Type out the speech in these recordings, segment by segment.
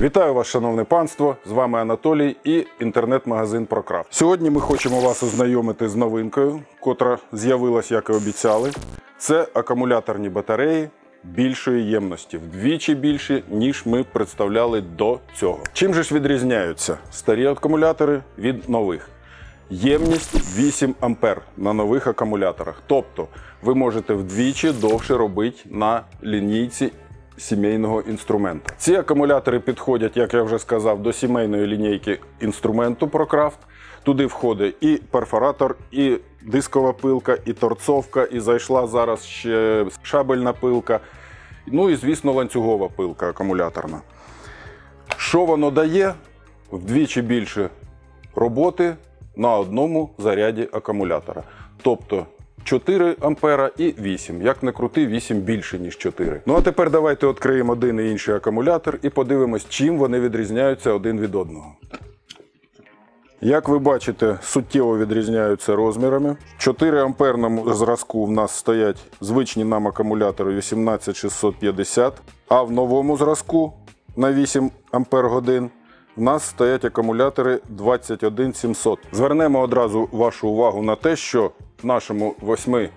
Вітаю вас, шановне панство! З вами Анатолій і інтернет-магазин ProCraft. Сьогодні ми хочемо вас ознайомити з новинкою, котра з'явилась, як і обіцяли. Це акумуляторні батареї більшої ємності, вдвічі більші, ніж ми представляли до цього. Чим же ж відрізняються старі акумулятори від нових? Ємність 8 ампер на нових акумуляторах. Тобто ви можете вдвічі довше робити на лінійці сімейного інструмента. Ці акумулятори підходять, як я вже сказав, до сімейної лінійки інструменту ProCraft. Туди входить і перфоратор, і дискова пилка, і торцовка, і зайшла зараз ще шабельна пилка. Ну і, звісно, ланцюгова пилка акумуляторна. Що воно дає? Вдвічі більше роботи на одному заряді акумулятора. Тобто 4 ампера і 8. Як не крути, 8 більше, ніж 4. Ну а тепер давайте відкриємо один і інший акумулятор і подивимось, чим вони відрізняються один від одного. Як ви бачите, суттєво відрізняються розмірами. 4 амперному зразку в нас стоять звичні нам акумулятори 18650, а в новому зразку на 8 ампер годин в нас стоять акумулятори 21700. Звернемо одразу вашу увагу на те, що в нашому 8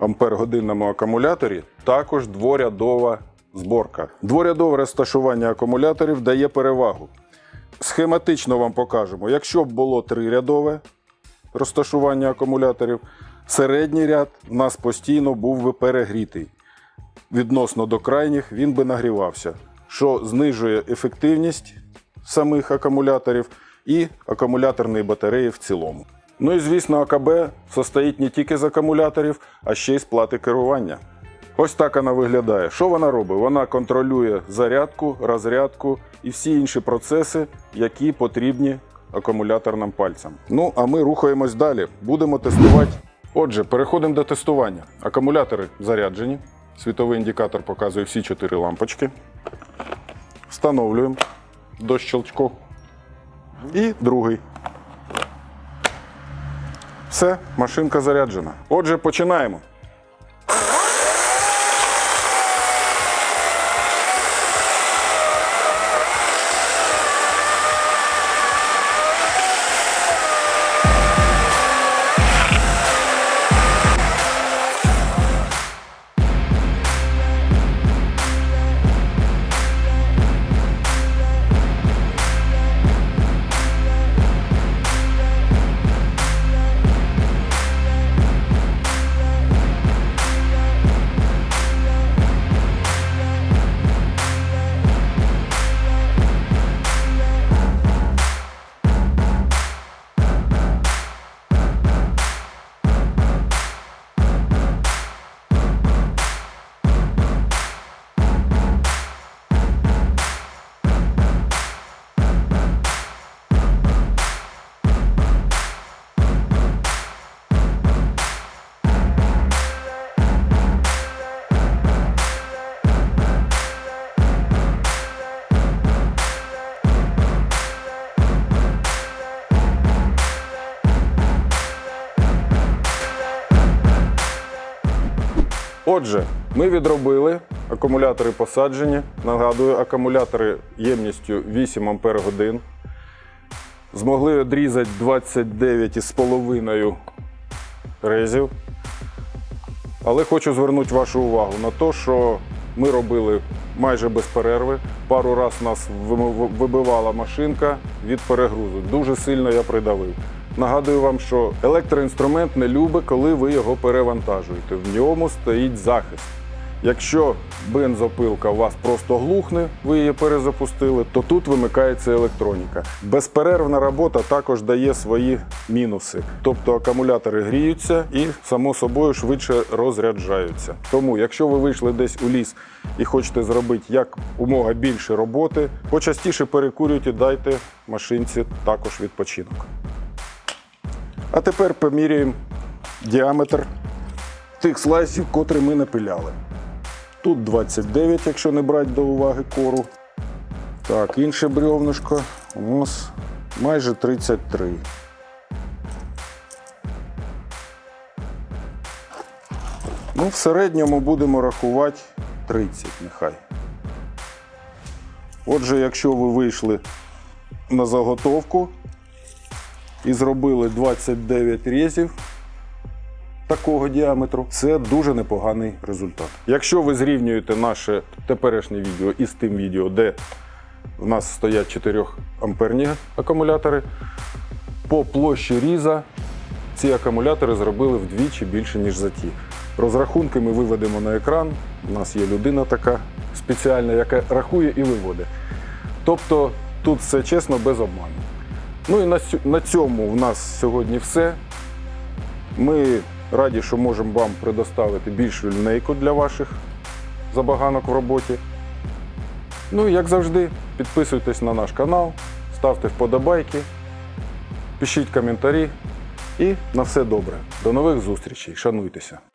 ампер годинному акумуляторі також дворядова зборка. Дворядове розташування акумуляторів дає перевагу. Схематично вам покажемо. Якщо б було трирядове розташування акумуляторів, середній ряд в нас постійно був би перегрітий. Відносно до крайніх він би нагрівався, що знижує ефективність самих акумуляторів і акумуляторної батареї в цілому. Ну і звісно, АКБ состоїть не тільки з акумуляторів, а ще й з плати керування. Ось так вона виглядає. Що вона робить? Вона контролює зарядку, розрядку і всі інші процеси, які потрібні акумуляторним пальцям. Ну, а ми рухаємось далі. Будемо тестувати. Отже, переходимо до тестування. Акумулятори заряджені. Світовий індикатор показує всі чотири лампочки. Встановлюємо до щелчку. І другий. Все, машинка заряджена. Отже, починаємо. Отже, ми відробили акумулятори посаджені. Нагадую, акумулятори ємністю 8 Ампер годин. Змогли відрізати 29,5 резів. Але хочу звернути вашу увагу на те, що ми робили майже без перерви. Пару раз нас вибивала машинка від перегрузу. Дуже сильно я придавив. Нагадую вам, що електроінструмент не любить, коли ви його перевантажуєте. В ньому стоїть захист. Якщо бензопилка у вас просто глухне, ви її перезапустили, то тут вимикається електроніка. Безперервна робота також дає свої мінуси. Тобто акумулятори гріються і, само собою, швидше розряджаються. Тому, якщо ви вийшли десь у ліс і хочете зробити як умога більше роботи, почастіше перекурюйте, дайте машинці також відпочинок. А тепер поміряємо діаметр тих слайсів, котрі ми напиляли. Тут 29, якщо не брати до уваги кору. Так, інше брьовнишко у нас майже 33. Ну, в середньому будемо рахувати 30 нехай. Отже, якщо ви вийшли на заготовку і зробили 29 різів такого діаметру, це дуже непоганий результат. Якщо ви зрівнюєте наше теперішнє відео із тим відео, де в нас стоять 4 амперні акумулятори, по площі різа ці акумулятори зробили вдвічі більше, ніж за ті. Розрахунки ми виведемо на екран. У нас є людина така спеціальна, яка рахує і виводить. Тобто тут все чесно, без обману. Ну і на цьому в нас сьогодні все. Ми раді, що можемо вам предоставити більшу лінейку для ваших забаганок в роботі. Ну і як завжди, підписуйтесь на наш канал, ставте вподобайки, пишіть коментарі і на все добре. До нових зустрічей. Шануйтеся.